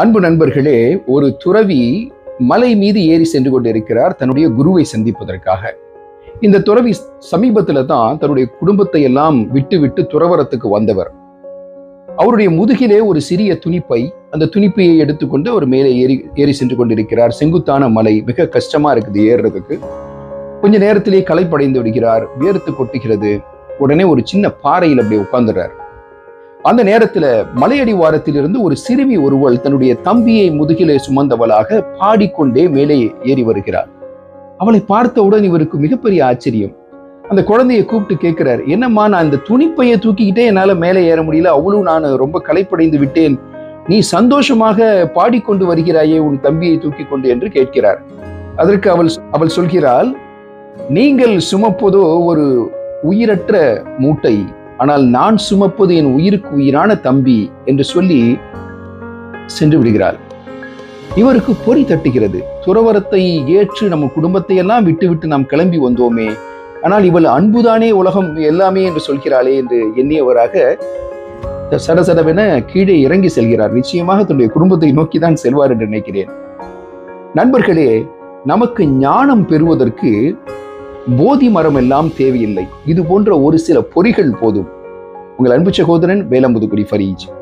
அன்பு நண்பர்களே ஒரு துறவி மலை மீது ஏறி சென்று கொண்டிருக்கிறார் தன்னுடைய குருவை சந்திப்பதற்காக. இந்த துறவி சமீபத்துல தான் தன்னுடைய குடும்பத்தை எல்லாம் விட்டு விட்டு துறவரத்துக்கு வந்தவர். அவருடைய முதுகிலே ஒரு சிறிய துணிப்பை அந்த துணிப்பையை எடுத்துக்கொண்டு அவர் மேலே ஏறி ஏறி சென்று கொண்டிருக்கிறார். செங்குத்தான மலை மிக கஷ்டமா இருக்குது ஏறுறதுக்கு. கொஞ்ச நேரத்திலே களைப்படைந்து விடுகிறார் வேர்த்து கொட்டுகிறது. உடனே ஒரு சின்ன பாறையில் அப்படியே உட்கார்ந்துடுறார். அந்த நேரத்துல மலையடி வாரத்திலிருந்து ஒரு சிறுமி ஒருவள் தன்னுடைய தம்பியை முதுகிலே சுமந்தவளாக பாடிக்கொண்டே மேலே ஏறி வருகிறார் அவளை பார்த்தவுடன் இவருக்கு மிகப்பெரிய ஆச்சரியம். அந்த குழந்தையை கூப்பிட்டு கேட்கிறார் என்னம்மா நான் இந்த துணிப்பையை தூக்கிக்கிட்டே என்னால மேலே ஏற முடியல. அவ்வளவு நான் ரொம்ப களைப்படைந்து விட்டேன். நீ சந்தோஷமாக பாடிக்கொண்டு வருகிறாயே உன் தம்பியை தூக்கி கொண்டு என்று கேட்கிறார். அதற்கு அவள் அவள் சொல்கிறாள் நீங்கள் சுமப்பதோ ஒரு உயிரற்ற மூட்டை. ஆனால் நான் சுமப்பது என் உயிருக்கு உயிரான தம்பி என்று சொல்லி சென்று விடுகிறார் இவருக்கு பொறி தட்டுகிறது. துறவரத்தை ஏற்று நம்ம குடும்பத்தை எல்லாம் விட்டு விட்டு நாம் கிளம்பி வந்தோமே. ஆனால் இவள் அன்புதானே உலகம் எல்லாமே என்று சொல்கிறாளே என்று எண்ணியவராக சடசடவென கீழே இறங்கி செல்கிறார். நிச்சயமாக தன்னுடைய குடும்பத்தை நோக்கி தான் செல்வார் என்று நினைக்கிறேன். நண்பர்களே நமக்கு ஞானம் பெறுவதற்கு போதி மரம் எல்லாம் தேவையில்லை. இது போன்ற ஒரு சில பொறிகள் போதும். உங்கள் அன்பு சகோதரன் வேலம்புதுக்குடி ஃபரீஜ்.